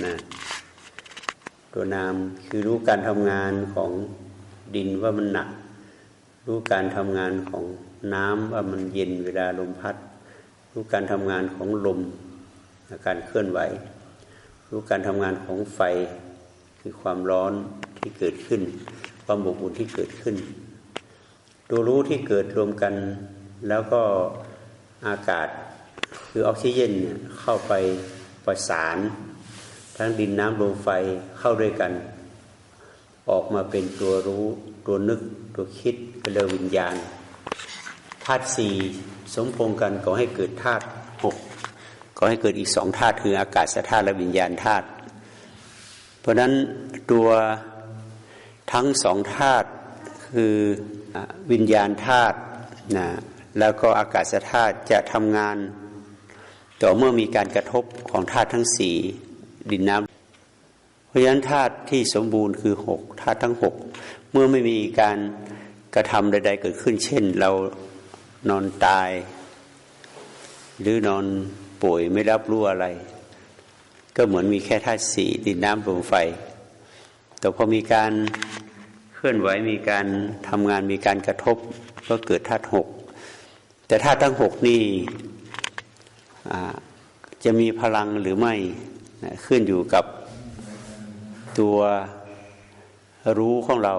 นะตัวนามคือรู้การทำงานของดินว่ามันหนัก รู้การทำงานของน้ำว่ามันเย็นเวลาลมพัด รู้การทำงานของลมการเคลื่อนไหว รู้การทำงานของไฟคือความร้อนที่เกิดขึ้น ความอบอุ่นที่เกิดขึ้น ตัวรู้ที่เกิดรวมกัน แล้วก็อากาศคือออกซิเจนเข้าไปประสาน ทั้งดินน้ำลมไฟเข้าด้วยกัน ออกมาเป็นตัวรู้ตัวนึกตัวคิดเป็นเรวิญญาณธาตุสี่สมพงกันก็ให้เกิดธาตุหกก็ให้เกิดอีกสองธาตุคืออากาศธาตุและวิญญาณธาตุเพราะนั้นตัวทั้งสองธาตุคือวิญญาณธาตุนะแล้วก็อากาศธาตุจะทำงาน ต่อเมื่อมีการกระทบของธาตุทั้งสี่ ดินน้ำเพราะฉะนั้นธาตุที่สมบูรณ์คือหกธาตุทั้งหกเมื่อไม่มีการกระทำใด ๆ เกิดขึ้น เช่น เรานอนตาย หรือนอนป่วยไม่รับรู้อะไร ก็เหมือนมีแค่ธาตุสี่ดินน้ำลมไฟ แต่พอมีการเคลื่อนไหวมีการทำงานมีการกระทบก็เกิดธาตุหกแต่ธาตุทั้งหกนี่จะมีพลังหรือไม่ ขึ้นอยู่กับตัวรู้ของเรา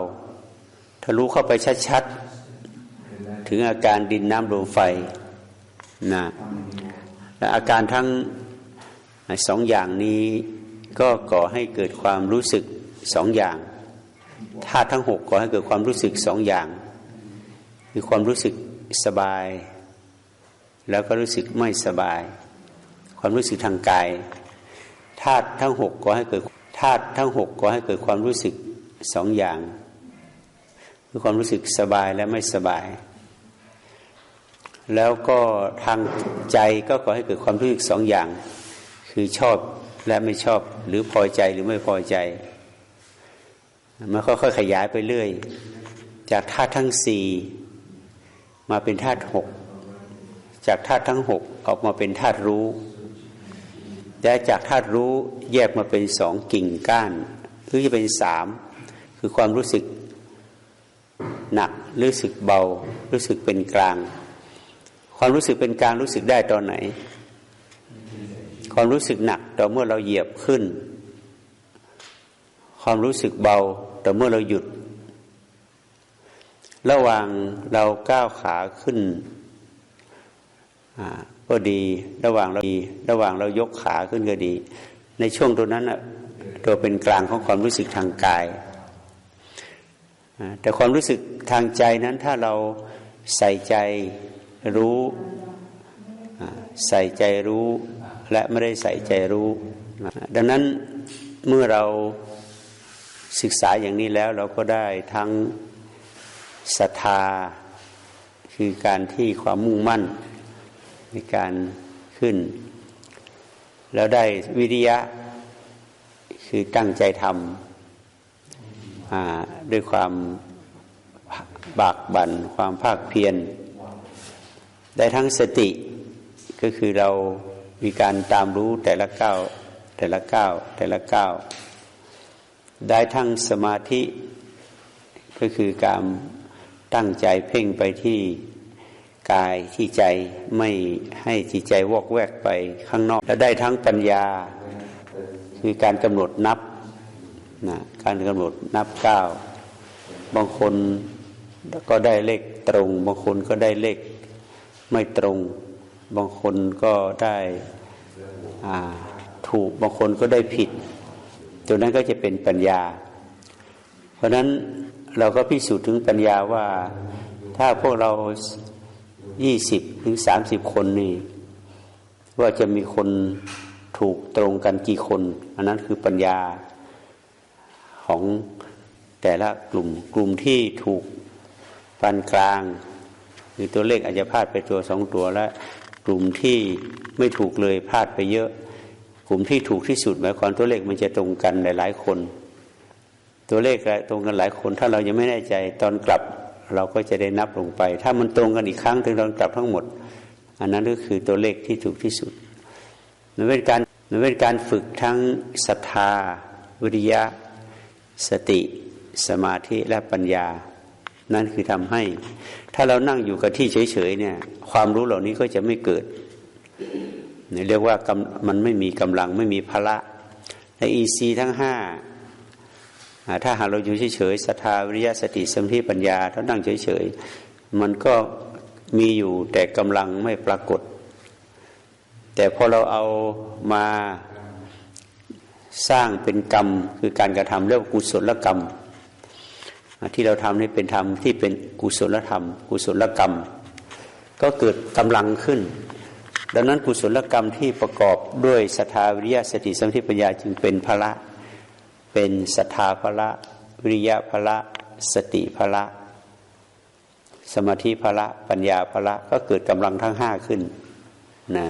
ถ้ารู้เข้าไปชัดๆ ถึงอาการดินน้ำลมไฟนะและอาการทั้งสองอย่างนี้ก็ก่อให้เกิดความรู้สึกสองอย่างธาตุทั้งหกก่อให้เกิดความรู้สึกสองอย่าง คือความรู้สึกสบาย แล้วก็รู้สึกไม่สบาย ความรู้สึกทางกาย ธาตุทั้งหกก่อให้เกิดธาตุทั้งหกก่อให้เกิดความรู้สึกสองอย่าง คือความรู้สึกสบายและไม่สบาย แล้วก็ทางใจก็ก่อให้เกิดความรู้สึกสองอย่าง คือชอบและไม่ชอบหรือพอใจหรือไม่พอใจมันค่อยๆขยายไปเรื่อย จากธาตุทั้งสี่มาเป็นธาตุหกจากธาตุทั้งหกออกมาเป็นธาตุรู้ และจากธาตุรู้แยกมาเป็นสองกิ่งก้าน หรือจะเป็นสามคือความรู้สึกหนักรู้สึกเบา รู้สึกเป็นกลาง ความรู้สึกเป็นกลางรู้สึกได้ตอนไหน ความรู้สึกหนักต่อเมื่อเราเหยียบขึ้น ความรู้สึกเบาต่อเมื่อเราหยุด ระหว่างเราก้าวขาขึ้น ก็ดี ระหว่างเราดีระหว่างเรายกขาขึ้นก็ดี ในช่วงตัวนั้นตัวเป็นกลางของความรู้สึกทางกาย แต่ความรู้สึกทางใจนั้นถ้าเราใส่ใจรู้ใส่ใจรู้และไม่ได้ใส่ใจรู้ ดังนั้นเมื่อเราศึกษาอย่างนี้แล้วเราก็ได้ทั้งศรัทธาคือการที่ความมุ่งมั่น ในการขึ้น แล้วได้วิริยะคือตั้งใจทำด้วยความบากบัน่นความภาคเพียรได้ทั้งสติก็คือเรามีการตามรู้แต่ละก้าวแต่ละก้าวแต่ละก้าวได้ทั้งสมาธิก็คือการตั้งใจเพ่งไปที่ กายที่ใจไม่ให้จิตใจวอกแวกไปข้างนอก แล้วได้ทั้งปัญญา คือการกำหนดนับนะการกำหนดนับก้าวบางคนก็ได้เลขตรง บางคนก็ได้เลขไม่ตรง บางคนก็ได้ถูกบางคนก็ได้ผิด ตัวนั้นก็จะเป็นปัญญา เพราะนั้นเราก็พิสูจน์ถึงปัญญาว่าถ้าพวกเรา ยี่สิบถึงสามสิบคนนี่ว่าจะมีคนถูกตรงกันกี่คน อันนั้นคือปัญญาของแต่ละกลุ่มกลุ่มที่ถูกปานกลางหรือตัวเลขอาจจะพลาดไปตัวสองตัวแล้วกลุ่มที่ไม่ถูกเลยพลาดไปเยอะ กลุ่มที่ถูกที่สุดหมายความตัวเลขมันจะตรงกันหลาย ๆ คน ตัวเลขตรงกันหลายคน ถ้าเรายังไม่แน่ใจตอนกลับ เราก็จะได้นับลงไป ถ้ามันตรงกันอีกครั้งถึงเรากลับทั้งหมด อันนั้นก็คือตัวเลขที่ถูกที่สุดมันเป็นการมันเป็นการฝึกทั้งศรัทธา วิริยะ สติ สมาธิและปัญญา นั่นคือทำให้ ถ้าเรานั่งอยู่กับที่เฉยๆเนี่ย ความรู้เหล่านี้ก็จะไม่เกิดเรียกว่ามันไม่มีกำลังไม่มีพละในอีซีทั้งห้า ถ้าหากเราอยู่เฉยๆศรัทธาวิริยะสติสมาธิปัญญาถ้านั่งเฉยๆมันก็มีอยู่แต่กำลังไม่ปรากฏ แต่พอเราเอามาสร้างเป็นกรรมคือการกระทำเรียกว่ากุศลกรรม ที่เราทำนี่เป็นธรรมที่เป็นกุศลธรรม กุศลกรรม ก็เกิดกำลังขึ้น ดังนั้นกุศลกรรมที่ประกอบด้วยศรัทธาวิริยะสติสมาธิปัญญาจึงเป็นพละ เป็นศรัทธาพละวิริยะพละสติพละ สมาธิพละปัญญาพละก็เกิดกำลังทั้งห้าขึ้นนะ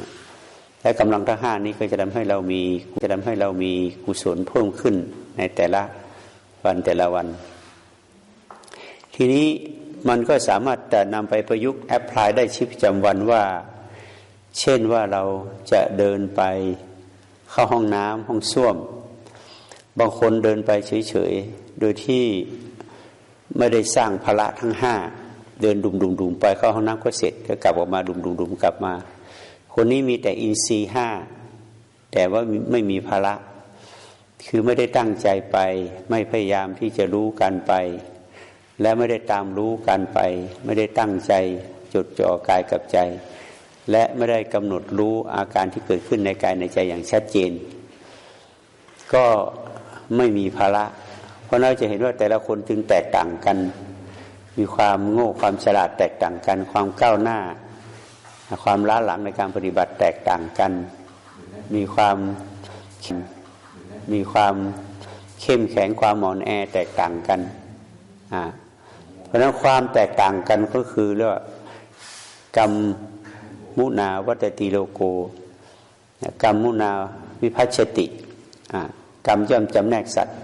และกำลังทั้งห้านี้ก็จะทำให้เรามีจะทำให้เรามีกุศลเพิ่มขึ้นในแต่ละวันแต่ละวัน ทีนี้มันก็สามารถจะนำไปประยุกต์แอพพลายได้ชีวิตประจำวันว่า เช่นว่าเราจะเดินไปเข้าห้องน้ำห้องส้วม บางคนเดินไปเฉยๆ โดยที่ไม่ได้สร้างพละทั้งห้าเดินดุมดุมดุมไปเข้าห้องน้ำก็เสร็จก็กลับออกมาดุมดุมดุมกลับมา คนนี้มีแต่อินทรีห้าแต่ว่าไม่มีภาระ คือไม่ได้ตั้งใจไป ไม่พยายามที่จะรู้การไป และไม่ได้ตามรู้การไป ไม่ได้ตั้งใจจดจ่อกายกับใจ และไม่ได้กำหนดรู้อาการที่เกิดขึ้นในกายในใจอย่างชัดเจน ก็ ไม่มีภาระ เพราะเราจะเห็นว่าแต่ละคนจึงแตกต่างกัน มีความโง่ความฉลาดแตกต่างกัน ความก้าวหน้า ความล้าหลังในการปฏิบัติแตกต่างกัน มีความมีความเข้มแข็งความหมอนแอแตกต่างกันอ่าเพราะนั้นความแตกต่างกันก็คือเรียกว่ากรรมมุนาวัตติโลโกกรรมมุนาวิพัชติอ่า กรรมย่อมจำแนกสัตว์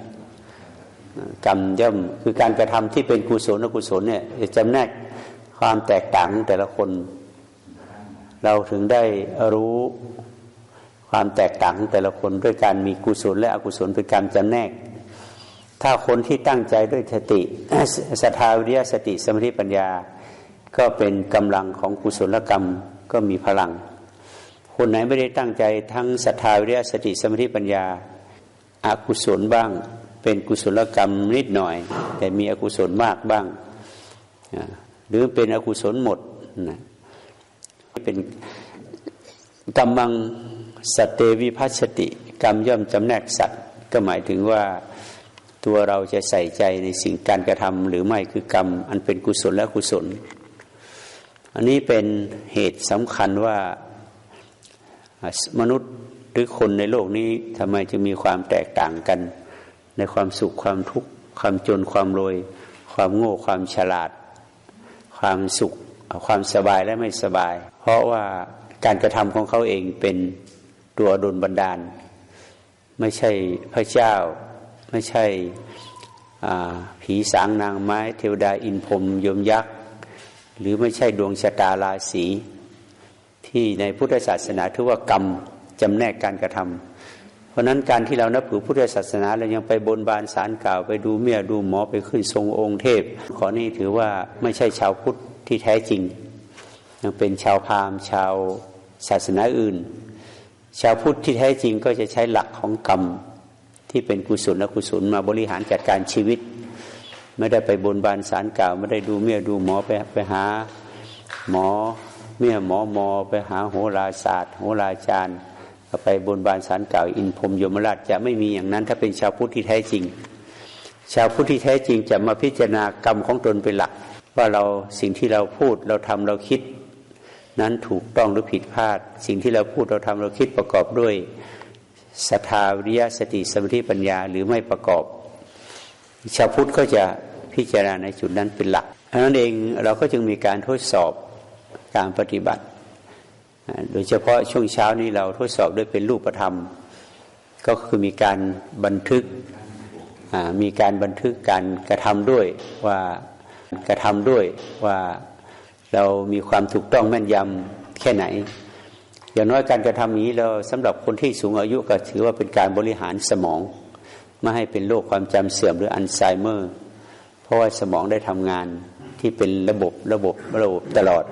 กรรมย่อมคือการกระทำที่เป็นกุศลอกุศลเนี่ยจะจำแนกความแตกต่างแต่ละคน เราถึงได้รู้ความแตกต่างของแต่ละคนด้วยการมีกุศลและอกุศลเป็นการจำแนก ถ้าคนที่ตั้งใจด้วยสติสทาวิริยสติสมาธิปัญญา ก็เป็นกำลังของกุศลกรรมก็มีพลัง คนไหนไม่ได้ตั้งใจทั้งสทาวิริยสติสมาธิปัญญา อกุศลบ้าง เป็นกุศลกรรมนิดหน่อย แต่มีอกุศลมากบ้าง หรือเป็นอกุศลหมดนะเป็นกรรมังสัตเตวิพัชติ กรรมย่อมจำแนกสัตว์ ก็หมายถึงว่าตัวเราจะใส่ใจในสิ่งการกระทำหรือไม่คือกรรม อันเป็นกุศลและกุศล อันนี้เป็นเหตุสำคัญว่ามนุษย์ หรือคนในโลกนี้ทำไมจึงมีความแตกต่างกัน ในความสุขความทุกข์ความจนความรวย ความโง่ความฉลาด ความสุขความสบายและไม่สบาย เพราะว่าการกระทำของเขาเองเป็นตัวดลบันดาล ไม่ใช่พระเจ้า ไม่ใช่ผีสางนางไม้ เทวดาอินพรมยมยักษ์ หรือไม่ใช่ดวงชะตาราศีที่ในพุทธศาสนาถือว่ากรรม จำแนกการกระทำเพราะนั้นการที่เรานับถือพุทธศาสนาเรายังไปบนบานสารกล่าวไปดูเมียดูหมอไปขึ้นทรงองค์เทพ ขอนี่ถือว่าไม่ใช่ชาวพุทธที่แท้จริง ยังเป็นชาวพราหมณ์ชาวศาสนาอื่น ชาวพุทธที่แท้จริงก็จะใช้หลักของกรรมที่เป็นกุศลและกุศลมาบริหารจัดการชีวิต ไม่ได้ไปบนบานสารกล่าว ไม่ได้ดูเมียดูหมอไปไปหาหมอเมียหมอหมอไปหาโหราศาสตร์ โหราจารย์ ไปบนบานสารกล่าวอินพรมยมราชจะไม่มีอย่างนั้น ถ้าเป็นชาวพุทธที่แท้จริง ชาวพุทธที่แท้จริงจะมาพิจารณากรรมของตนเป็นหลัก ว่าเราสิ่งที่เราพูดเราทำเราคิด นั้นถูกต้องหรือผิดพลาด สิ่งที่เราพูดเราทำเราคิดประกอบด้วยศรัทธาวิริยะสติสมาธิปัญญาหรือไม่ประกอบ ชาวพุทธก็จะพิจารณาในจุดนั้นเป็นหลักดังนั้นเองเราก็จึงมีการทดสอบการปฏิบัติ โดยเฉพาะช่วงเช้านี้เราทดสอบด้วยเป็นรูปธรรม ก็คือมีการบันทึกมีการบันทึกการกระทำด้วยว่ากระทำด้วยว่าเรามีความถูกต้องแม่นยำแค่ไหน อย่างน้อยการกระทำนี้เราสำหรับคนที่สูงอายุก็ถือว่าเป็นการบริหารสมอง ไม่ให้เป็นโรคความจำเสื่อมหรืออัลไซเมอร์ เพราะว่าสมองได้ทำงานที่เป็นระบบระบบระบบตลอด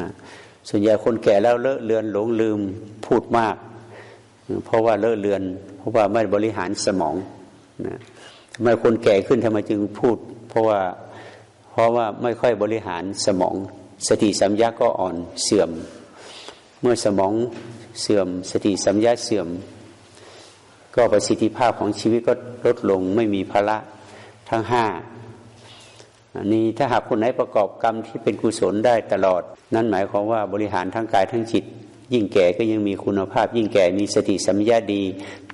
นะ ส่วนใหญ่คนแก่แล้วเลอะเลือนหลงลืมพูดมาก เพราะว่าเลอะเลือน เพราะว่าไม่บริหารสมองนะทำไมคนแก่ขึ้นทำไมจึงพูด เพราะว่าเพราะว่าไม่ค่อยบริหารสมอง สติสัมยาก็อ่อนเสื่อม เมื่อสมองเสื่อม สติสัมยาเสื่อม ก็ประสิทธิภาพของชีวิตก็ลดลงไม่มีภาระทั้งห้า อันนี้ถ้าหากคนไหนประกอบกรรมที่เป็นกุศลได้ตลอด นั่นหมายความว่าบริหารทั้งกายทั้งจิต ยิ่งแก่ก็ยังมีคุณภาพ ยิ่งแก่มีสติสัมยาดี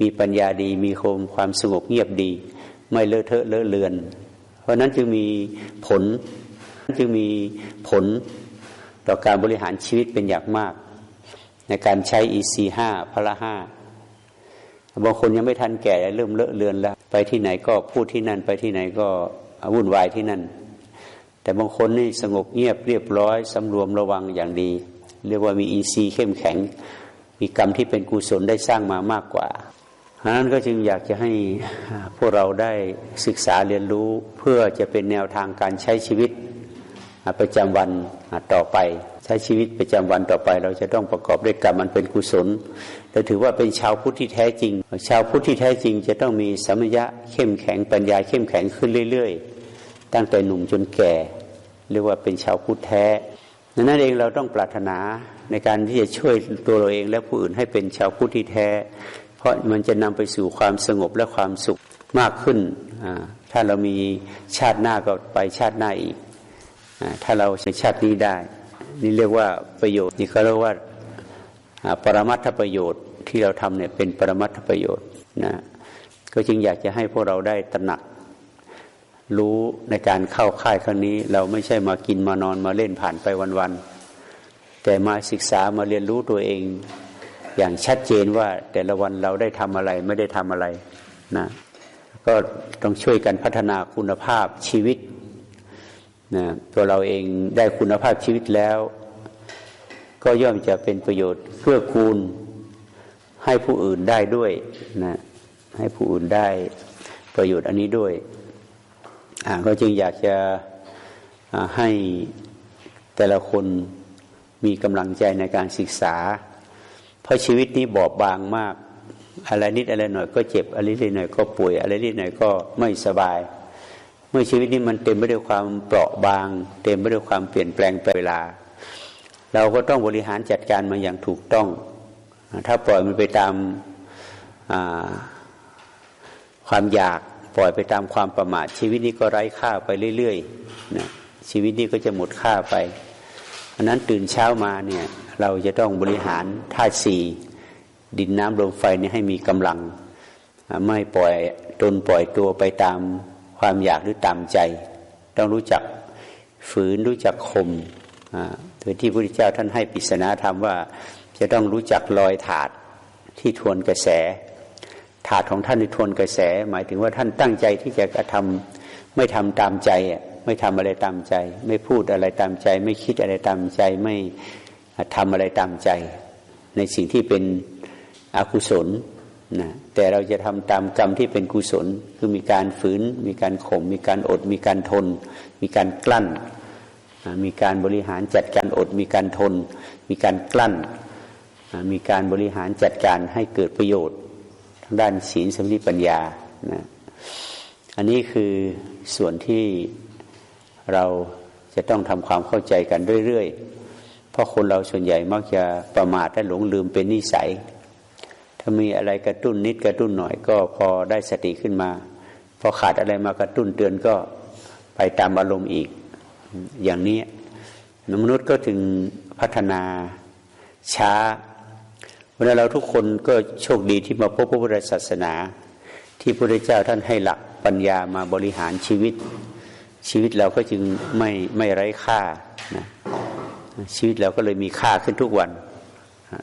มีปัญญาดี มีโคมความสงบเงียบดี ไม่เลอะเทอะเลอะเลือน เพราะนั้นจึงมีผลจึงมีผลต่อการบริหารชีวิตเป็นอย่างมาก ในการใช้ EC ห้าพละห้าบางคนยังไม่ทันแก่เริ่มเลอะเลือนแล้ว ไปที่ไหนก็พูดที่นั่น ไปที่ไหนก็วุ่นวายที่นั่น แต่บางคนนี่สงบเงียบเรียบร้อยสำรวมระวังอย่างดี เรียกว่ามีอีซีเข้มแข็ง มีกรรมที่เป็นกุศลได้สร้างมามากกว่าเพราะนั้นก็จึงอยากจะให้พวกเราได้ศึกษาเรียนรู้เพื่อจะเป็นแนวทางการใช้ชีวิตประจำวันต่อไป ใช้ชีวิตประจำวันต่อไป เราจะต้องประกอบด้วยกรรมมันเป็นกุศลเราถือว่าเป็นชาวพุทธที่แท้จริง ชาวพุทธที่แท้จริง จะต้องมีสมัญญะเข้มแข็งปัญญาเข้มแข็งขึ้นเรื่อย ๆ ตั้งแต่หนุ่มจนแก่ เรียกว่าเป็นชาวพุทธแท้ดังนั้นเองเราต้องปรารถนาในการที่จะช่วยตัวเราเองและผู้อื่นให้เป็นชาวพุทธที่แท้ เพราะมันจะนำไปสู่ความสงบและความสุขมากขึ้น ถ้าเรามีชาติหน้าก็ไปชาติหน้าอีก ถ้าเราใช้ชาตินี้ได้ นี่เรียกว่าประโยชน์นี่เขาเรียกว่าปรมัตถประโยชน์ที่เราทำเนี่ยเป็นปรมัตถประโยชน์นะก็จึงอยากจะให้พวกเราได้ตระหนัก รู้ในการเข้าค่ายครั้งนี้ เราไม่ใช่มากินมานอนมาเล่นผ่านไปวันๆแต่มาศึกษามาเรียนรู้ตัวเอง อย่างชัดเจนว่าแต่ละวันเราได้ทำอะไรไม่ได้ทำอะไรนะก็ต้องช่วยกันพัฒนาคุณภาพชีวิตนะตัวเราเองได้คุณภาพชีวิตแล้ว ก็ย่อมจะเป็นประโยชน์เพื่อคูณให้ผู้อื่นได้ด้วยนะให้ผู้อื่นได้ประโยชน์อันนี้ด้วย ก็จึงอยากจะให้แต่ละคนมีกำลังใจในการศึกษา เพราะชีวิตนี้บอบบางมาก อะไรนิดอะไรหน่อยก็เจ็บอะไรนิดหน่อยก็ป่วยอะไรนิดหน่อยก็ไม่สบาย เมื่อชีวิตนี้มันเต็มไปด้วยความเปราะบาง เต็มไปด้วยความเปลี่ยนแปลงไปเวลา เราก็ต้องบริหารจัดการมันอย่างถูกต้อง ถ้าปล่อยมันไปตามความอยาก ปล่อยไปตามความประมาท ชีวิตนี้ก็ไร้ค่าไปเรื่อยๆนะชีวิตนี้ก็จะหมดค่าไปอันนั้นตื่นเช้ามาเนี่ยเราจะต้องบริหารธาตุสี่ดินน้ำลมไฟนี่ให้มีกำลัง ไม่ปล่อยตนปล่อยตัวไปตามความอยากหรือตามใจ ต้องรู้จักฝืนรู้จักข่มโดยที่พระพุทธเจ้าท่านให้ปริศนาธรรมว่า จะต้องรู้จักลอยถาดที่ทวนกระแส ถาดของท่านที่ทวนกระแส หมายถึงว่าท่านตั้งใจที่จะกระทำไม่ทำตามใจไม่ทำอะไรตามใจ ไม่พูดอะไรตามใจ ไม่คิดอะไรตามใจ ไม่ทำอะไรตามใจ ในสิ่งที่เป็นอกุศลนะแต่เราจะทำตามกรรมที่เป็นกุศล คือมีการฝืน มีการข่มมีการอด มีการทน มีการกลั้น มีการบริหารจัดการอด มีการทน มีการกลั้น มีการบริหารจัดการให้เกิดประโยชน์ ด้านศีลสมาธิปัญญานะอันนี้คือส่วนที่เราจะต้องทำความเข้าใจกันเรื่อยๆ เพราะคนเราส่วนใหญ่มักจะประมาทและหลงลืมเป็นนิสัย ถ้ามีอะไรกระตุ้นนิดกระตุ้นหน่อยก็พอได้สติขึ้นมา พอขาดอะไรมากระตุ้นเตือนก็ไปตามอารมณ์อีก อย่างนี้มนุษย์ก็ถึงพัฒนาช้า เวลาเราทุกคนก็โชคดีที่มาพบพระพุทธศาสนา ที่พระพุทธเจ้าท่านให้หลักปัญญามาบริหารชีวิต ชีวิตเราก็จึงไม่ไม่ไร้ค่านะชีวิตเราก็เลยมีค่าขึ้นทุกวัน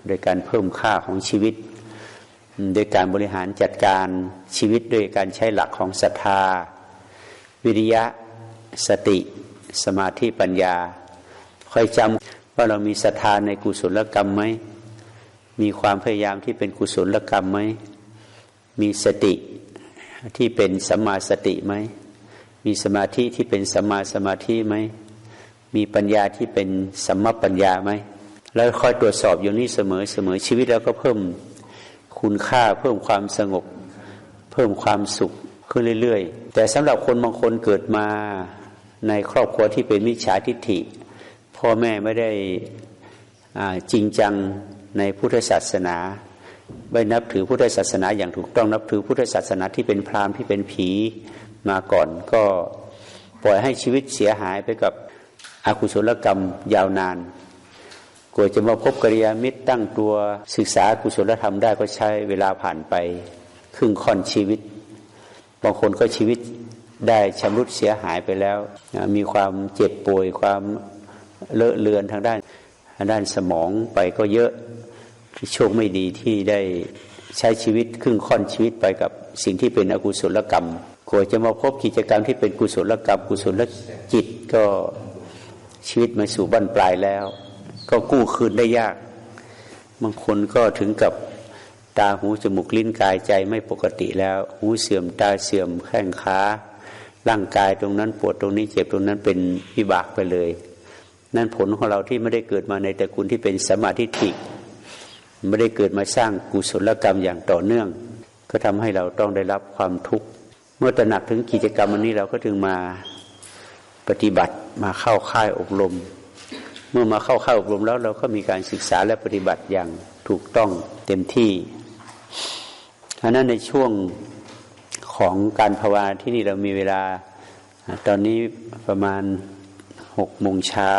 โดยการเพิ่มค่าของชีวิต โดยการบริหารจัดการชีวิตโดยการใช้หลักของศรัทธา วิริยะสติ สมาธิปัญญาคอยจำว่าเรามีศรัทธาในกุศลกรรมไหม มีความพยายามที่เป็นกุศลกรรมไหม มีสติที่เป็นสัมมาสติไหม มีสมาธิที่เป็นสัมมาสมาธิไหม มีปัญญาที่เป็นสัมมาปัญญาไหม แล้วคอยตรวจสอบอยู่นี้เสมอเสมอชีวิตแล้วก็เพิ่มคุณค่าเพิ่มความสงบ เพิ่มความสุขขึ้นเรื่อย ๆ แต่สำหรับคนบางคนเกิดมาในครอบครัวที่เป็นมิจฉาทิฏฐิ พ่อแม่ไม่ได้จริงจัง ในพุทธศาสนาไม่นับถือพุทธศาสนาอย่างถูกต้องนับถือพุทธศาสนาที่เป็นพราหมณ์ที่เป็นผีมาก่อนก็ปล่อยให้ชีวิตเสียหายไปกับอกุศลกรรมยาวนานกว่าจะมาพบกิริยามิตรตั้งตัวศึกษากุศลธรรมได้ก็ใช้เวลาผ่านไปครึ่งค่อนชีวิต บางคนก็ชีวิตได้ชำรุดเสียหายไปแล้ว มีความเจ็บป่วยความเลอะเลือนทางด้านทางด้านสมองไปก็เยอะ โชคไม่ดีที่ได้ใช้ชีวิตครึ่งค่อนชีวิตไปกับสิ่งที่เป็นอกุศลกรรมกว่าจะมาพบกิจกรรมที่เป็นกุศลกรรม กุศลจิตก็ชีวิตมาสู่บั้นปลายแล้ว ก็กู้คืนได้ยาก บางคนก็ถึงกับตาหูจมูกลิ้นกายใจไม่ปกติแล้ว หูเสื่อมตาเสื่อมแข้งขาร่างกายตรงนั้นปวดตรงนี้เจ็บตรงนั้นเป็นวิบากไปเลย นั่นผลของเราที่ไม่ได้เกิดมาในตระกูลที่เป็นสมาธิิ ไม่ได้เกิดมาสร้างกุศลกรรมอย่างต่อเนื่อง ก็ทำให้เราต้องได้รับความทุกข์ เมื่อตระหนักถึงกิจกรรมอันนี้เราก็ถึงมาปฏิบัติมาเข้าค่ายอบรม เมื่อมาเข้าค่ายอบรมแล้วเราก็มีการศึกษาและปฏิบัติอย่างถูกต้องเต็มที่อันนั้นในช่วงของการภาวนาที่นี่เรามีเวลา ตอนนี้ประมาณหกโมงเช้า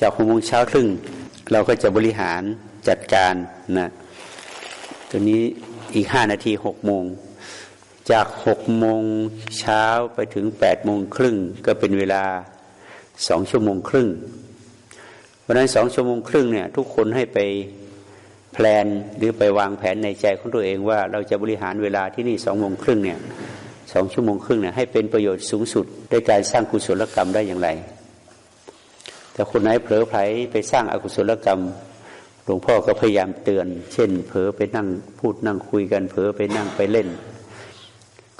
จากหกโมงเช้าครึ่งเราก็จะบริหาร จัดการนะตัวนี้อีกห้านาทีหกโมง จากหกโมงเช้าไปถึงแปดโมงครึ่งก็เป็นเวลาสองชั่วโมงครึ่งวันนั้นสองชั่วโมงครึ่งเนี่ยทุกคนให้ไปแพลนหรือไปวางแผนในใจของตัวเองว่า เราจะบริหารเวลาที่นี่สองโมงครึ่งเนี่ยสองชั่วโมงครึ่งเนี่ยให้เป็นประโยชน์สูงสุดด้วยการสร้างกุศลกรรมได้อย่างไร แต่คนไหนเผลอไผลไปสร้างอากุศลกรรม หลวงพ่อก็พยายามเตือน เช่น เผลอไปนั่งพูดนั่งคุยกัน เผลอไปนั่งไปเล่น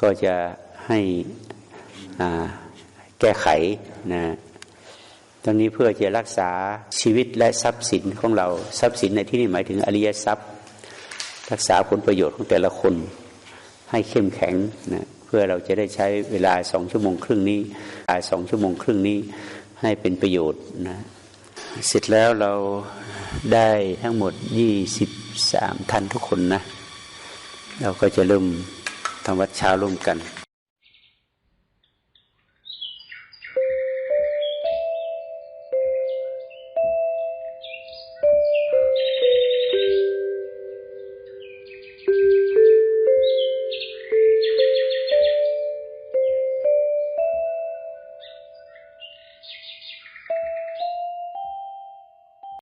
ก็จะให้แก้ไขนะตรงนี้เพื่อจะรักษาชีวิตและทรัพย์สินของเราทรัพย์สินในที่นี้หมายถึงอริยทรัพย์ รักษาผลประโยชน์ของแต่ละคน ให้เข้มแข็งนะเพื่อเราจะได้ใช้เวลาสองชั่วโมงครึ่งนี้สองชั่วโมงครึ่งนี้ให้เป็นประโยชน์นะเสร็จแล้วเรา ได้ทั้งหมดยี่สิบสามท่านทุกคนนะ เราก็จะเริ่มทำวัดเช้าร่วมกัน